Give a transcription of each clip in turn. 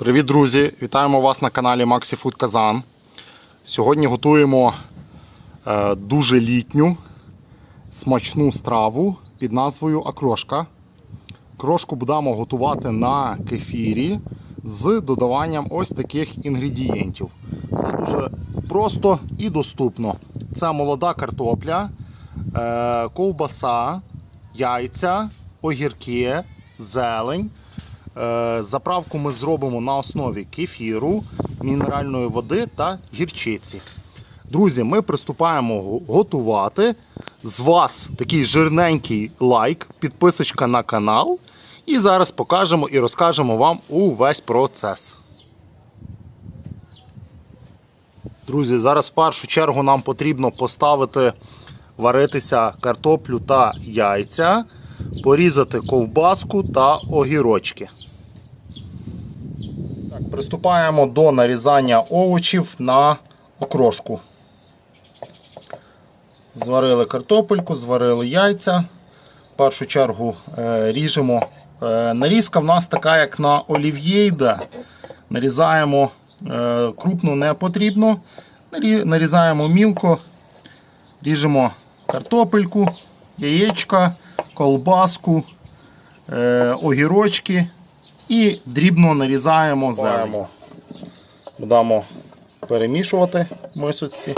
Привіт, друзі! Вітаємо вас на каналі Maxi Food Kazan. Сьогодні готуємо е, дуже літню смачну страву під назвою Акрошка. Крошку будемо готувати на кефірі з додаванням ось таких інгредієнтів. Все дуже просто і доступно. Це молода картопля, е, ковбаса, яйця, огірки, зелень. Е, Заправку ми зробимо на основі кефіру, мінеральної води та гірчиці. Друзі, ми приступаємо готувати. З вас такий жирненький лайк, підписочка на канал. І зараз покажемо і розкажемо вам увесь процес. Друзі, зараз в першу чергу нам потрібно поставити варитися картоплю та яйця, порізати ковбаску та огірочки. Приступаємо до нарізання овочів на окрошку. Зварили картопельку, зварили яйця. В першу чергу е, ріжемо. Е, нарізка в нас така, як на олів'є йде. Нарізаємо е, крупно не потрібно. Нарізаємо мілко, ріжемо картопельку, яєчка, колбаску, огірочки і дрібно нарізаємо зелень. Будемо перемішувати мисочці.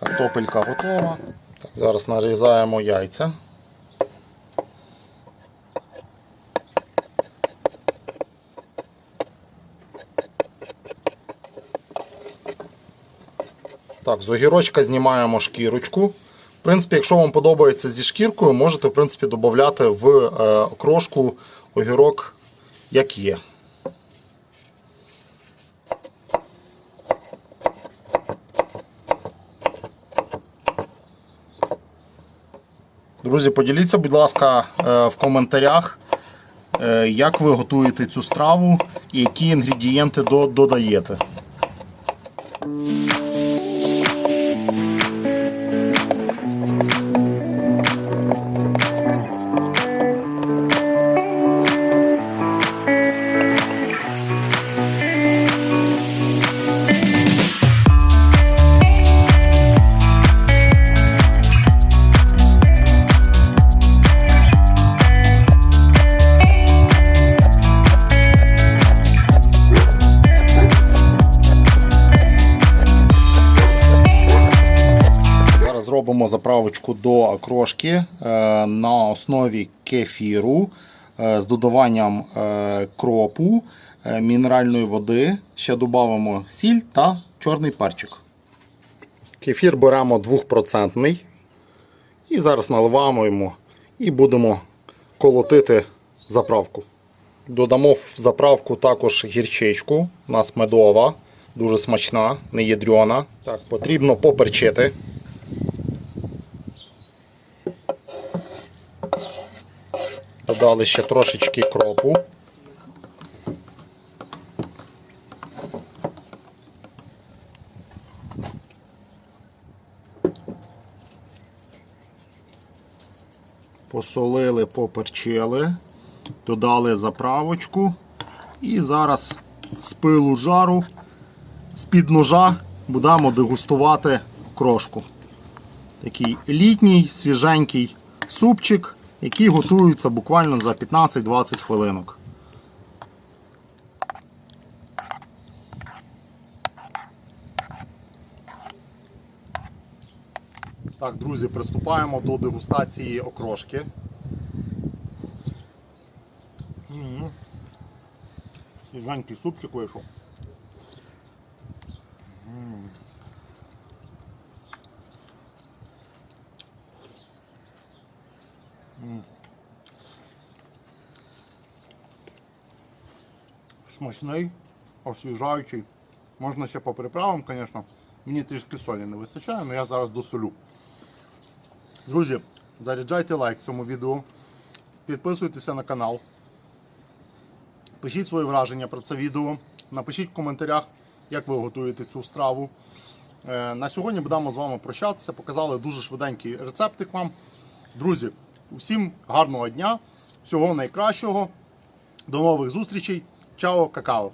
Картопелька готова. Так, зараз нарізаємо яйця. Так, з огірочка знімаємо шкірочку. В принципі, якщо вам подобається зі шкіркою, можете в принципі, додати в е, окрошку огірок як є. Друзі, поділіться, будь ласка, е, в коментарях, е, як ви готуєте цю страву і які інгредієнти до- додаєте. Зробимо заправочку до окрошки е, на основі кефіру е, з додаванням е, кропу, мінеральної води. Ще додамо сіль та чорний перчик. Кефір беремо 2% і зараз наливаємо йому і будемо колотити заправку. Додамо в заправку також гірчичку. У нас медова, дуже смачна, не ядрена. Так, потрібно поперчити. Додали ще трошечки кропу. Посолили, поперчили, додали заправочку і зараз з пилу жару, з-під ножа будемо дегустувати крошку. Такий літній, свіженький супчик, який готується буквально за 15-20 хвилинок. Так, друзі, приступаємо до дегустації окрошки. Свіженький супчик вийшов. Смачний, освіжаючий. Можна ще по приправам, звісно. Мені трішки солі не вистачає, але я зараз досолю. Друзі, заряджайте лайк цьому відео, підписуйтеся на канал, пишіть свої враження про це відео, напишіть в коментарях, як ви готуєте цю страву. Е, На сьогодні будемо з вами прощатися. Показали дуже швиденький рецептик вам. Друзі, усім гарного дня, всього найкращого. До нових зустрічей. Чао, какао.